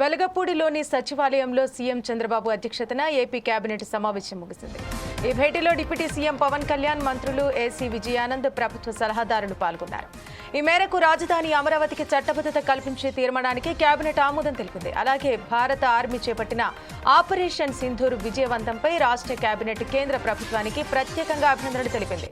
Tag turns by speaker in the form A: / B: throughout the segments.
A: వెలగపూడిలోని సచివాలయంలో సీఎం చంద్రబాబు అధ్యక్షతన AP cabinet సమావేశం ముగిసింది. ఈ భేటీలో డిప్యూటీ సీఎం పవన్ కళ్యాణ్ మంత్రులు ఏసీ విజయానంద్ ప్రభుత్వ సలహాదారులు పాల్గొన్నారు. ఈ మేరకు రాజధాని అమరావతికి చట్టబద్ధత కల్పించే తీర్మానానికి కేబినెట్ ఆమోదం తెలిపింది. అలాగే భారత ఆర్మీ చేపట్టిన ఆపరేషన్ సింధూర్ విజయవంతంపై రాష్ట్ర కేబినెట్ కేంద్ర ప్రభుత్వానికి ప్రత్యేకంగా అభినందనలు తెలిపింది.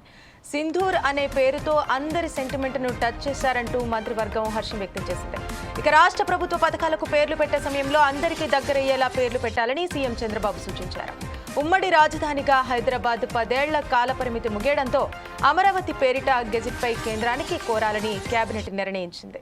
A: సింధూర్ అనే పేరుతో అందరి సెంటిమెంట్ను టచ్ చేశారంటూ మంత్రివర్గం హర్షం వ్యక్తం చేసింది. ఇక రాష్ట్ర ప్రభుత్వ పథకాలకు పేర్లు పెట్టే సమయంలో అందరికీ దగ్గరయ్యేలా పేర్లు పెట్టాలని సీఎం చంద్రబాబు సూచించారు. ఉమ్మడి రాజధానిగా హైదరాబాద్ పదేళ్ళ కాలపరిమితి ముగియడంతో అమరావతి పేరిట గెజిట్పై కేంద్రానికి కోరాలని కేబినెట్ నిర్ణయించింది.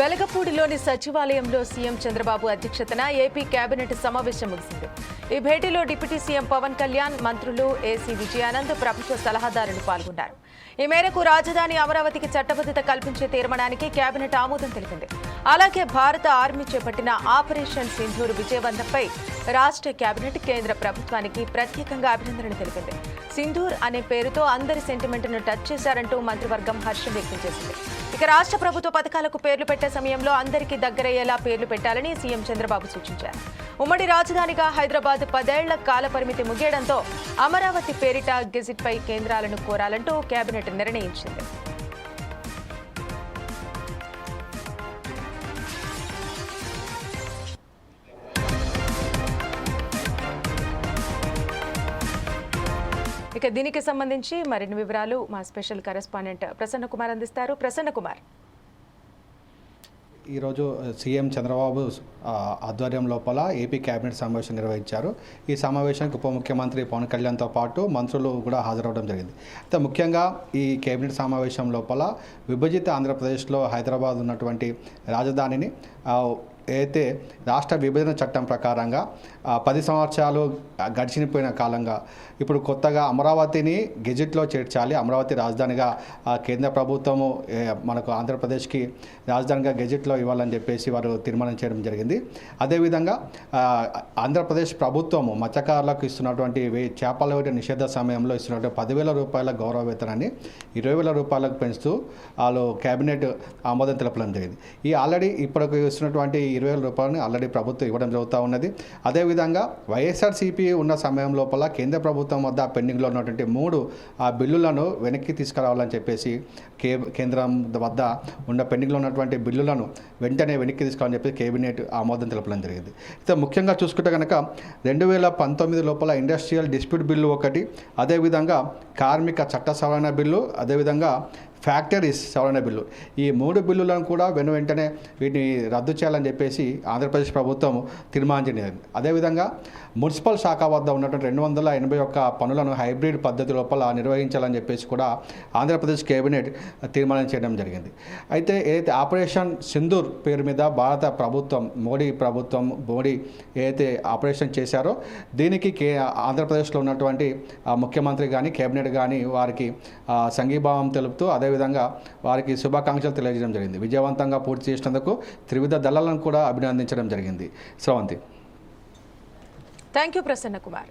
A: వెలగపూడిలోని సచివాలయంలో సీఎం చంద్రబాబు అధ్యక్షతన ఏపీ కేబినెట్ సమావేశం ముగిసింది. ఈ భేటీలో డిప్యూటీ సీఎం పవన్ కళ్యాణ్ మంత్రులు ఏసీ విజయానంద్ ప్రభుత్వ సలహాదారులు పాల్గొన్నారు. ఈ మేరకు రాజధాని అమరావతికి చట్టబద్ధత కల్పించే తీర్మానానికి కేబినెట్ ఆమోదం తెలిపింది. అలాగే భారత ఆర్మీ చేపట్టిన ఆపరేషన్ సింధూర్ విజయవంతంపై రాష్ట్ర కేబినెట్ కేంద్ర ప్రభుత్వానికి ప్రత్యేకంగా అభినందనలు తెలిపింది. సింధూర్ అనే పేరుతో అందరి సెంటిమెంట్ను టచ్ చేశారంటూ మంత్రివర్గం హర్షం వ్యక్తం చేసింది. ఇక రాష్ట్ర ప్రభుత్వ పథకాలకు పేర్లు పెట్టే సమయంలో అందరికీ దగ్గరయ్యేలా పేర్లు పెట్టాలని సీఎం చంద్రబాబు సూచించారు. ఉమ్మడి రాజధానిగా హైదరాబాద్ పదేళ్ళ కాల పరిమితి ముగియడంతో అమరావతి పేరిట గెజిట్పై కేంద్రాలను కోరాలంటూ కేబినెట్ నిర్ణయించింది. ఇక దీనికి సంబంధించి మరిన్ని వివరాలు మా స్పెషల్ కరెస్పాండెంట్ ప్రసన్న కుమార్ అందిస్తారు. ప్రసన్న కుమార్.
B: ఈరోజు సీఎం చంద్రబాబు ఆధ్వర్యం లోపల ఏపీ కేబినెట్ సమావేశం నిర్వహించారు. ఈ సమావేశానికి ఉప ముఖ్యమంత్రి పవన్ కళ్యాణ్తో పాటు మంత్రులు కూడా హాజరవడం జరిగింది. అయితే ముఖ్యంగా ఈ కేబినెట్ సమావేశం లోపల విభజిత ఆంధ్రప్రదేశ్లో హైదరాబాద్ ఉన్నటువంటి రాజధానిని అయితే రాష్ట్ర విభజన చట్టం ప్రకారంగా పది సంవత్సరాలు గడిచిపోయిన కాలంగా ఇప్పుడు కొత్తగా అమరావతిని గెజిట్లో చేర్చాలి. అమరావతి రాజధానిగా కేంద్ర ప్రభుత్వము మనకు ఆంధ్రప్రదేశ్కి రాజధానిగా గెజిట్లో ఇవ్వాలని చెప్పేసి వారు తీర్మానం చేయడం జరిగింది. అదేవిధంగా ఆంధ్రప్రదేశ్ ప్రభుత్వము మత్స్యకారులకు ఇస్తున్నటువంటి చేపల వేట నిషేధ సమయంలో ఇస్తున్నటువంటి పదివేల రూపాయల గౌరవ వేతనాన్ని ఇరవై వేల రూపాయలకు పెంచుతూ వాళ్ళు కేబినెట్ ఆమోదం తెలపడం జరిగింది. ఈ ఆల్రెడీ ఇప్పటికి ఇస్తున్నటువంటి ఇరవై వేల రూపాయలని ఆల్రెడీ ప్రభుత్వం ఇవ్వడం జరుగుతూ ఉన్నది. అదేవిధంగా వైఎస్ఆర్సీపీ ఉన్న సమయం లోపల కేంద్ర ప్రభుత్వం వద్ద పెండింగ్లో ఉన్నటువంటి మూడు ఆ బిల్లులను వెనక్కి తీసుకురావాలని చెప్పేసి కే కేంద్రం వద్ద ఉన్న పెండింగ్లో ఉన్నటువంటి బిల్లులను వెంటనే వెనక్కి తీసుకోవాలని చెప్పి కేబినెట్ ఆమోదం తెలపడం జరిగింది. అయితే ముఖ్యంగా చూసుకుంటే కనుక రెండు వేల పంతొమ్మిది లోపల ఇండస్ట్రియల్ డిస్ప్యూట్ బిల్లు ఒకటి అదేవిధంగా కార్మిక చట్ట సవరణ బిల్లు అదేవిధంగా ఫ్యాక్టరీస్ సవరణ బిల్లు. ఈ మూడు బిల్లులను కూడా వెను వెంటనే వీటిని రద్దు చేయాలని చెప్పేసి ఆంధ్రప్రదేశ్ ప్రభుత్వం తీర్మానించింది అదేవిధంగా మున్సిపల్ శాఖ వద్ద ఉన్నటువంటి రెండు వందల ఎనభై ఒక్క పనులను హైబ్రిడ్ పద్ధతి లోపల నిర్వహించాలని చెప్పేసి కూడా ఆంధ్రప్రదేశ్ కేబినెట్ తీర్మానం చేయడం జరిగింది. అయితే ఏదైతే ఆపరేషన్ సింధూర్ పేరు మీద భారత ప్రభుత్వం మోడీ ప్రభుత్వం మోడీ ఏదైతే ఆపరేషన్ చేశారో దీనికి కే ఆంధ్రప్రదేశ్లో ఉన్నటువంటి ముఖ్యమంత్రి కానీ కేబినెట్ కానీ వారికి సంఘీభావం తెలుపుతూ అదే అదేవిధంగా వారికి శుభాకాంక్షలు తెలియజేయడం జరిగింది. విజయవంతంగా పూర్తి చేసినందుకు త్రివిధ దళాలను కూడా అభినందించడం జరిగింది. Sravanthi
A: thank you Prasanna Kumar